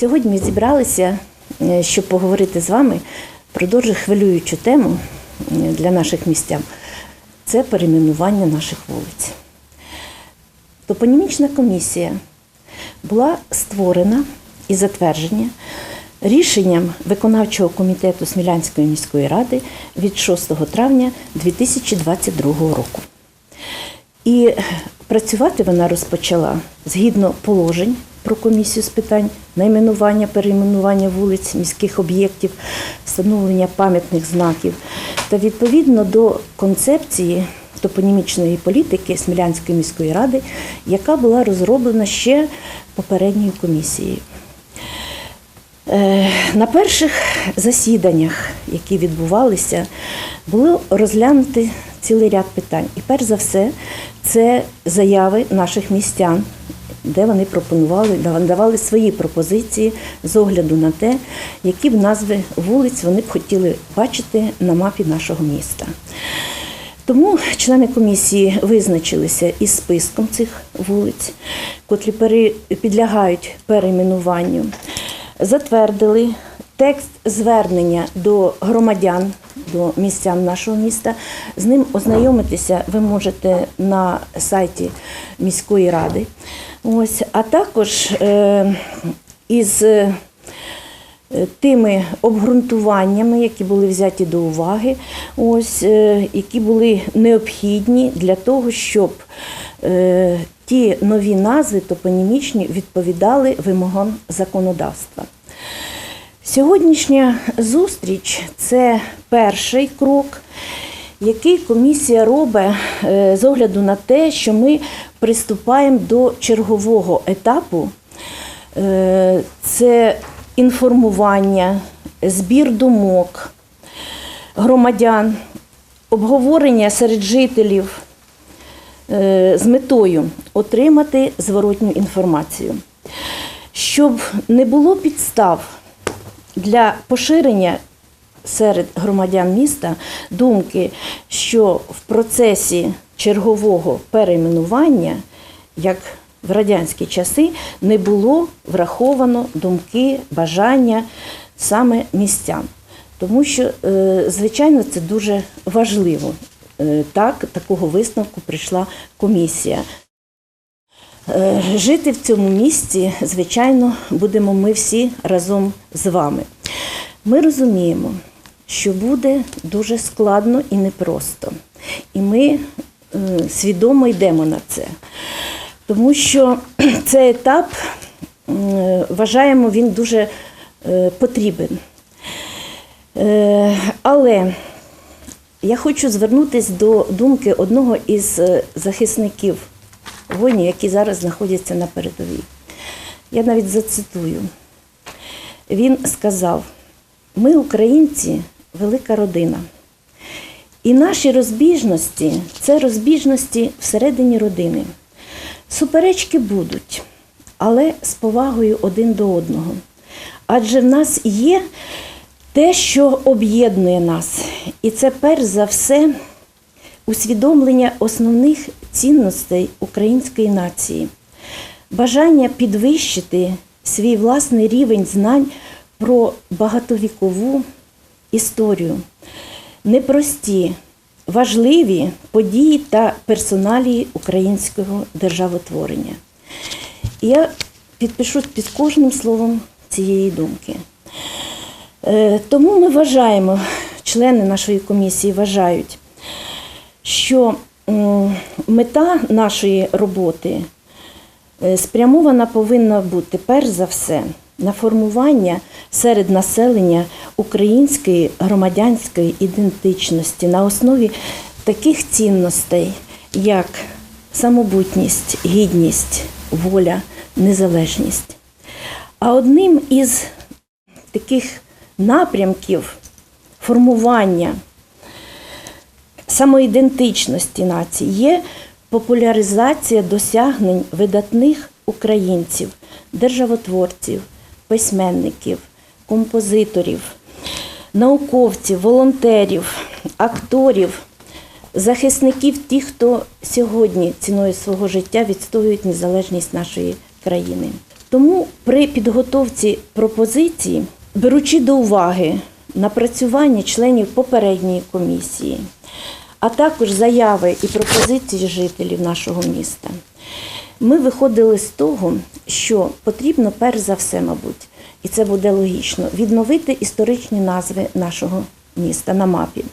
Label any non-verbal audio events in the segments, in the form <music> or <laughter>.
Сьогодні ми зібралися, е, щоб поговорити з вами про дуже хвилюючу тему е, для наших містян. Це перейменування наших вулиць. Топонімічна комісія була створена і затверджена рішенням виконавчого комітету Смілянської міської ради від 6 травня 2022 року. І працювати вона розпочала згідно положень про комісію з питань найменування, перейменування вулиць, міських об'єктів, встановлення пам'ятних знаків та відповідно до концепції топонімічної політики Смілянської міської ради, яка була розроблена ще попередньою комісією. Е, На перших засіданнях, які відбувалися, було розглянути цілий ряд питань. І перш за все, це заяви наших містян, де вони пропонували, давали свої пропозиції з огляду на те, які б назви вулиць вони б хотіли бачити на мапі нашого міста. Тому члени комісії визначилися із списком цих вулиць, котрі підлягають перейменуванню, затвердили текст звернення до громадян, до містян нашого міста. З ним ознайомитися ви можете на сайті міської ради. Ось, а також е, із е, тими обґрунтуваннями, які були взяті до уваги, ось, е, які були необхідні для того, щоб ті нові назви топонімічні відповідали вимогам законодавства. Сьогоднішня зустріч це перший крок, який комісія робить з огляду на те, що ми приступаємо до чергового етапу. Е, Це інформування, збір думок громадян, обговорення серед жителів е, з метою отримати зворотню інформацію. Щоб не було підстав для поширення серед громадян міста думки, що в процесі чергового перейменування, як в радянські часи, не було враховано думки, бажання саме містян. Тому що, е, звичайно, це дуже важливо. Е, Так, такого висновку прийшла комісія. Е, Жити в цьому місті, звичайно, будемо ми всі разом з вами. Ми розуміємо, що буде дуже складно і непросто. І ми свідомо йдемо на це. Тому що <clears throat> цей етап, вважаємо, він дуже е, потрібен. Е, Але я хочу звернутися до думки одного із е, захисників воїнів, які зараз знаходяться на передовій. Я навіть зацитую. Він сказав: ми, українці, велика родина. І наші розбіжності це розбіжності всередині родини. Суперечки будуть, але з повагою один до одного. Адже в нас є те, що об'єднує нас. І це перш за все усвідомлення основних цінностей української нації, бажання підвищити свій власний рівень знань про багатовікову історію, непрості, важливі події та персоналії українського державотворення. Я підпишу під кожним словом цієї думки. Е, Тому ми вважаємо, члени нашої комісії вважають, що мета нашої роботи е, спрямована повинна бути перш за все на формування серед населення української громадянської ідентичності на основі таких цінностей, як самобутність, гідність, воля, незалежність. А одним із таких напрямків формування самоідентичності нації є популяризація досягнень видатних українців, державотворців, письменників, композиторів, науковців, волонтерів, акторів, захисників тих, хто сьогодні ціною свого життя відстоюють незалежність нашої країни. Тому при підготовці пропозиції, беручи до уваги напрацювання членів попередньої комісії, а також заяви і пропозиції жителів нашого міста, ми виходили з того, що потрібно перш за все, мабуть, і це буде логічно, відновити історичні назви нашого міста на мапі.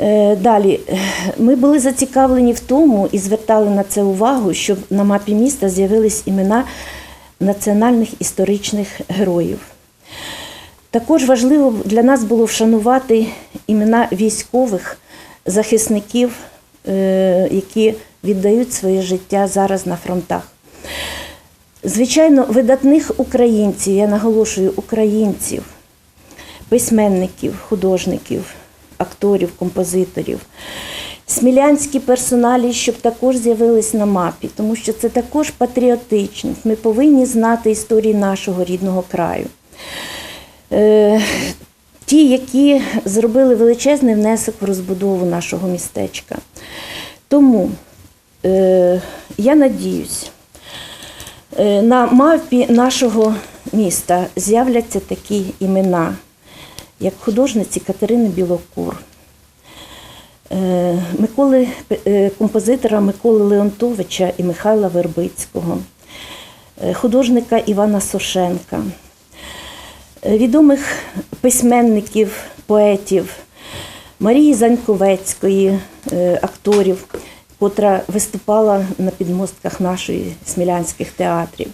Е, Далі ми були зацікавлені в тому і звертали на це увагу, щоб на мапі міста з'явились імена національних історичних героїв. Також важливо для нас було вшанувати імена військових захисників, е, які віддають своє життя зараз на фронтах. Звичайно, видатних українців, я наголошую, українців, письменників, художників, акторів, композиторів. Смілянські персоналі, щоб також з'явились на мапі, тому що це також патріотичність. Ми повинні знати історії нашого рідного краю. Е, ті, які зробили величезний внесок в розбудову нашого містечка. Тому я надіюсь, е, на мапі нашого міста з'являться такі імена, як художниці Катерини Білокур, е, Миколи, е, композитора Миколи Леонтовича і Михайла Вербицького, е, художника Івана Сошенка, е, відомих письменників, поетів Марії Заньковецької, е, акторів, котра виступала на підмостках нашої смілянських театрів,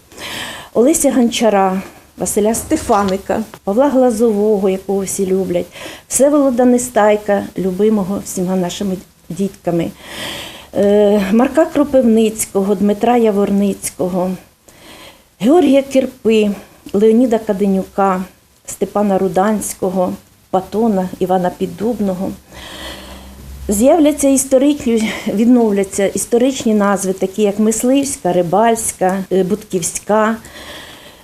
Олеся Гончара, Василя Стефаника, Павла Глазового, якого всі люблять, Всеволода Нестайка, любимого всіма нашими дітками, е, Марка Кропивницького, Дмитра Яворницького, Георгія Кирпи, Леоніда Каденюка, Степана Руданського, Патона, Івана Піддубного. З'являться історичні, відновляться історичні назви, такі як Мисливська, Рибальська, е, Будківська,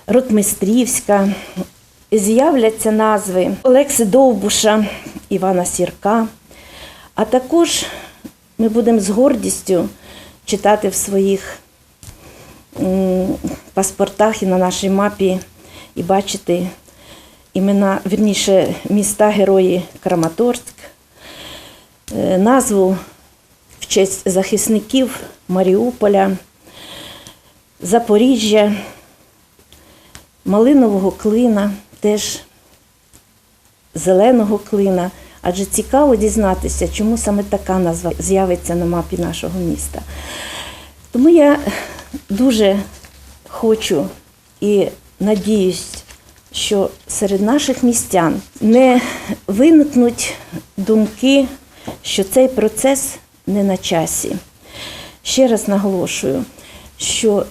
Ротмистрівська. З'являться назви Олекси Довбуша, Івана Сірка. А також ми будемо з гордістю читати в своїх паспортах і на нашій мапі і бачити імена, вірніше, міста герої Краматорськ, назву в честь захисників Маріуполя, Запоріжжя, Малинового клина, теж зеленого клина. Адже цікаво дізнатися, чому саме така назва з'явиться на мапі нашого міста. Тому я дуже хочу і надіюсь, що серед наших містян не виникнуть думки, що цей процес не на часі. Ще раз наголошую, що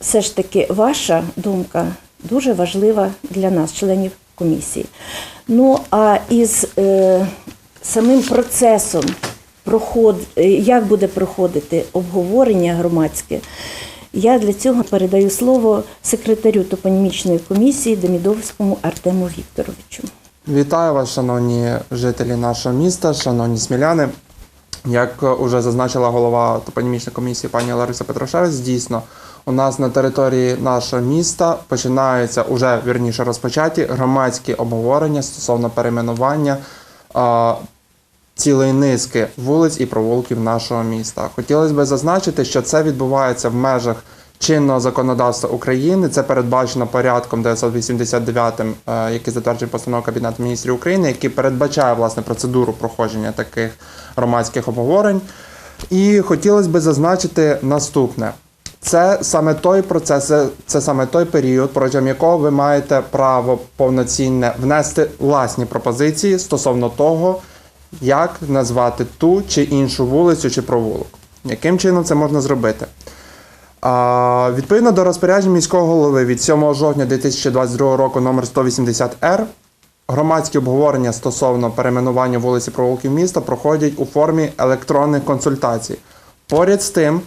все ж таки ваша думка дуже важлива для нас, членів комісії. Ну а із е, самим процесом, проход, е, як буде проходити обговорення громадське, я для цього передаю слово секретарю топонімічної комісії Демідовському Артему Вікторовичу. Вітаю вас, шановні жителі нашого міста, шановні сміляни. Як уже зазначила голова топонімічної комісії пані Лариса Петрошевець, дійсно у нас на території нашого міста починаються уже вірніше розпочаті громадські обговорення стосовно перейменування а, цілої низки вулиць і провулків нашого міста. Хотілося б зазначити, що це відбувається в межах чинного законодавства України. Це передбачено порядком 989, е, який затверджує постанову Кабінету міністрів України, який передбачає власне процедуру проходження таких громадських обговорень. І хотілося б зазначити наступне. Це саме той процес, це, це саме той період, протягом якого ви маєте право повноцінне внести власні пропозиції стосовно того, як назвати ту чи іншу вулицю чи провулок. Яким чином це можна зробити? Відповідно до розпорядження міського голови від 7 жовтня 2022 року номер 180 р громадські обговорення стосовно перейменування вулиці провулків міста проходять у формі електронних консультацій. Поряд з тим,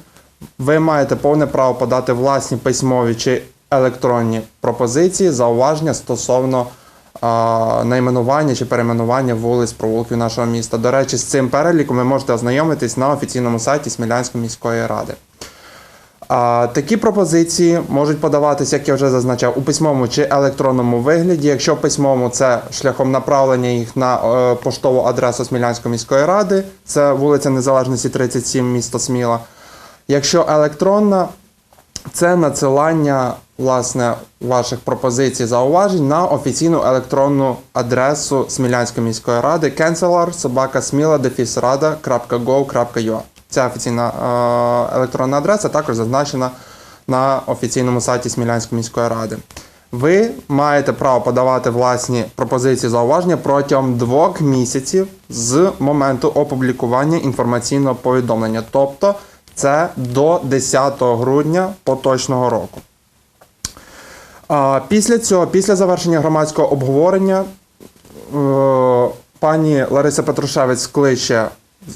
ви маєте повне право подати власні письмові чи електронні пропозиції, зауваження стосовно а, найменування чи перейменування вулиць провулків нашого міста. До речі, з цим переліком ви можете ознайомитись на офіційному сайті Смілянської міської ради. А, такі пропозиції можуть подаватися, як я вже зазначав, у письмовому чи електронному вигляді. Якщо в письмовому, це шляхом направлення їх на е, поштову адресу Смілянської міської ради, це вулиця Незалежності 37, місто Сміла. Якщо електронна, це надсилання власне ваших пропозицій зауважень на офіційну електронну адресу Смілянської міської ради cancelar.smila.ua. Ця офіційна е, електронна адреса також зазначена на офіційному сайті Смілянської міської ради. Ви маєте право подавати власні пропозиції зауваження протягом двох місяців з моменту опублікування інформаційного повідомлення, тобто це до 10 грудня поточного року. Після цього, після завершення громадського обговорення, е, пані Лариса Петрушевець скличе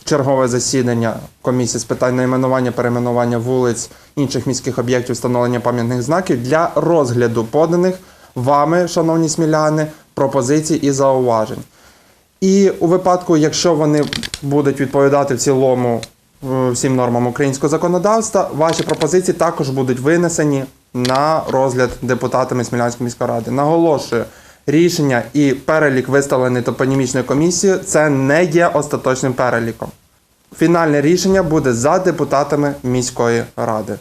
чергове засідання комісії з питань найменування, перейменування вулиць, інших міських об'єктів, встановлення пам'ятних знаків для розгляду поданих вами, шановні сміляни, пропозицій і зауважень. І у випадку, якщо вони будуть відповідати в цілому е, всім нормам українського законодавства, ваші пропозиції також будуть винесені на розгляд депутатами Смілянської міської ради. Наголошую, рішення і перелік виставлений топонімічною комісією це не є остаточним переліком. Фінальне рішення буде за депутатами міської ради.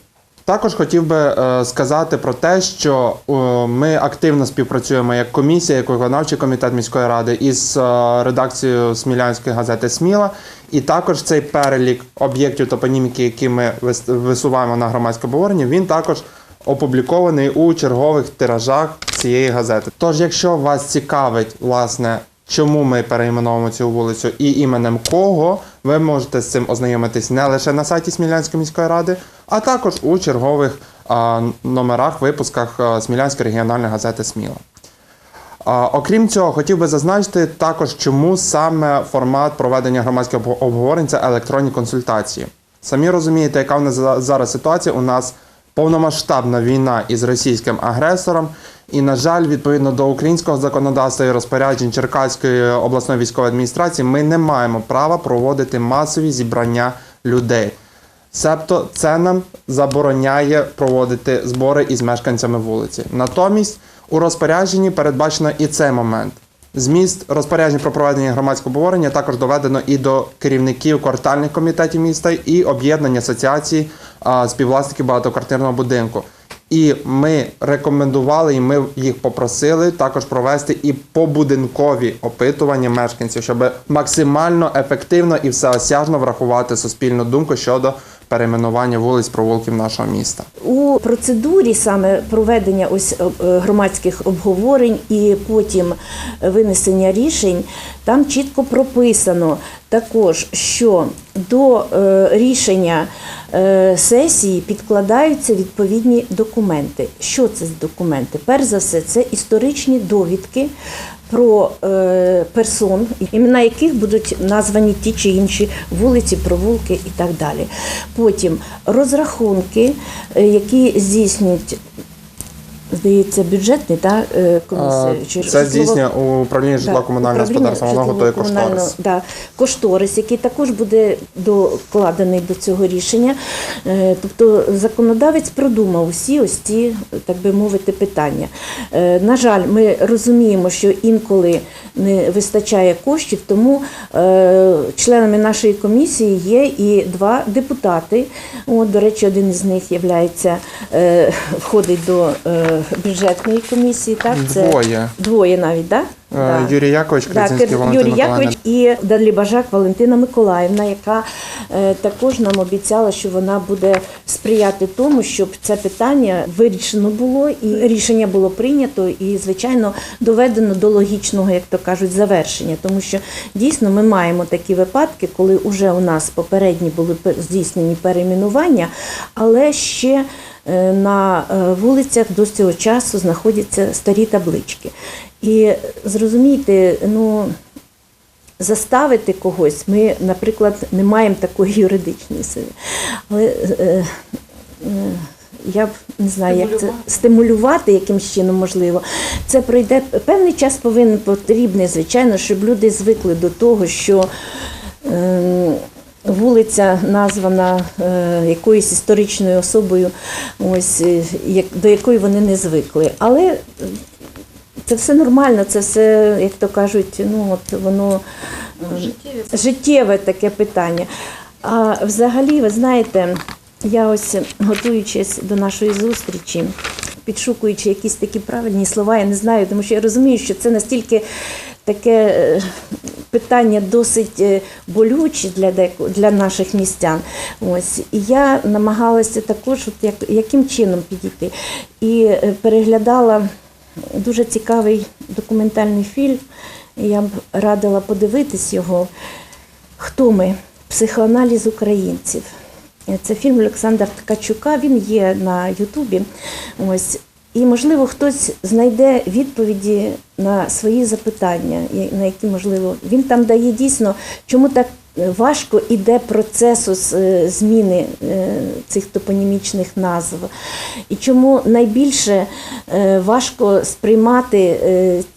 Також хотів би е, сказати про те, що е, ми активно співпрацюємо як комісія, як виконавчий комітет міської ради із е, редакцією Смілянської газети Сміла. І також цей перелік об'єктів топоніміки, які ми вис- висуваємо на громадське обговорення, він також опублікований у чергових тиражах цієї газети. Тож, якщо вас цікавить, власне, чому ми перейменовуємо цю вулицю і іменем кого, ви можете з цим ознайомитись не лише на сайті Смілянської міської ради, а також у чергових а, номерах, випусках Смілянської регіональної газети Сміла. Окрім цього, хотів би зазначити також, чому саме формат проведення громадських обговорень це електронні консультації. Самі розумієте, яка в нас за- зараз ситуація. У нас повномасштабна війна із російським агресором. І, на жаль, відповідно до українського законодавства і розпоряджень Черкаської обласної військової адміністрації, ми не маємо права проводити масові зібрання людей. Себто це нам забороняє проводити збори із мешканцями вулиці. Натомість у розпорядженні передбачено і цей момент. Зміст розпоряджень про проведення громадського обговорення також доведено і до керівників квартальних комітетів міста і об'єднання асоціацій співвласників багатоквартирного будинку. І ми рекомендували, і ми їх попросили також провести і побудинкові опитування мешканців, щоб максимально ефективно і всеосяжно врахувати суспільну думку щодо перейменування вулиць провулків нашого міста. У процедурі саме проведення ось е, громадських обговорень і потім винесення рішень, там чітко прописано також, що до е, рішення е, сесії підкладаються відповідні документи. Що це за документи? Перш за все, це історичні довідки. Про е, персон, імена яких будуть названі ті чи інші вулиці, провулки і так далі. Потім розрахунки, е, які здійснюють, здається, бюджетний та е, комісія. Чи Це здійснює управління житлово-комунального управління господарства, воно готує кошторис. Да, кошторис, який також буде докладений до цього рішення. Е, Тобто законодавець продумав усі ось ці, так би мовити, питання. Е, На жаль, ми розуміємо, що інколи не вистачає коштів, тому членами нашої комісії є і два депутати. От, до речі, один із них являється, входить до бюджетної комісії. Так? Двоє. Двоє навіть, так? Е, Юрій Якович, Крицинський Валентин Юрій Якович і Далібажак Валентина Миколаївна, яка е, також нам обіцяла, що вона буде сприяти тому, щоб це питання вирішено було і рішення було прийнято, і звичайно доведено до логічного, як то кажуть, завершення. Тому що дійсно ми маємо такі випадки, коли вже у нас попередні були здійснені перейменування, але ще е, на е, вулицях до цього часу знаходяться старі таблички. І зрозумійте, ну заставити когось, ми, наприклад, не маємо такої юридичної сили. Але е, е, я б не знаю, як це стимулювати якимсь чином можливо. Це пройде певний час повинен потрібний, звичайно, щоб люди звикли до того, що. Е, вулиця названа е, якоюсь історичною особою, ось, е, як, до якої вони не звикли. Але це все нормально, це все, як то кажуть, ну от воно е, життєве таке питання. А взагалі, ви знаєте, я ось готуючись до нашої зустрічі, підшукуючи якісь такі правильні слова, я не знаю, тому що я розумію, що це настільки таке е, питання досить е, болюче для для наших містян. Ось і я намагалася також, от як, яким чином підійти, і е, переглядала дуже цікавий документальний фільм. Я б радила подивитись його. Хто ми? Психоаналіз українців. Це фільм Олександра Ткачука. Він є на Ютубі. Ось. І, можливо, хтось знайде відповіді на свої запитання, на які, можливо, він там дає дійсно, чому так важко іде процесу з- е, зміни е, цих топонімічних назв, і чому найбільше е, важко сприймати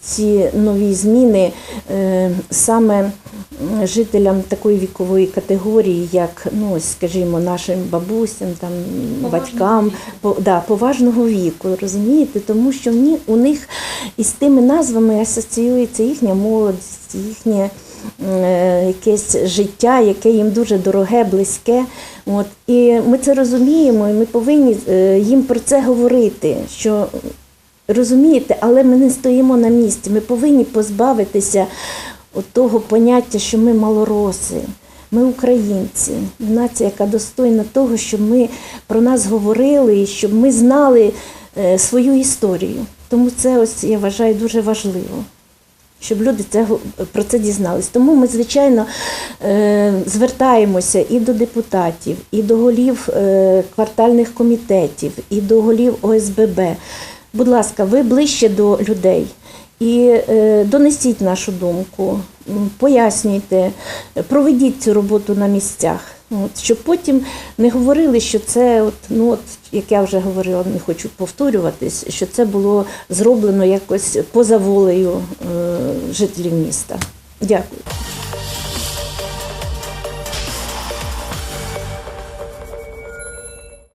ці нові зміни саме жителям такої вікової категорії, як ну, скажімо, нашим бабусям, там, батькам, по, да, поважного віку, розумієте? Тому що ні- у них із тими назвами асоціюється їхня молодість, їхнє якесь життя, яке їм дуже дороге, близьке. От. І ми це розуміємо, і ми повинні е, їм про це говорити. що Розумієте, але ми не стоїмо на місці. Ми повинні позбавитися от того поняття, що ми малороси, ми українці, нація, яка достойна того, щоб ми про нас говорили і щоб ми знали е, свою історію. Тому це ось я вважаю дуже важливо. Щоб люди це, про це дізнались. Тому ми, звичайно, е, звертаємося і до депутатів, і до голів е, квартальних комітетів, і до голів ОСББ. Будь ласка, ви ближче до людей і е, донесіть нашу думку, пояснюйте, проведіть цю роботу на місцях. От, щоб потім не говорили, що це, от, ну от, як я вже говорила, не хочу повторюватись, що це було зроблено якось поза волею е, жителів міста. Дякую.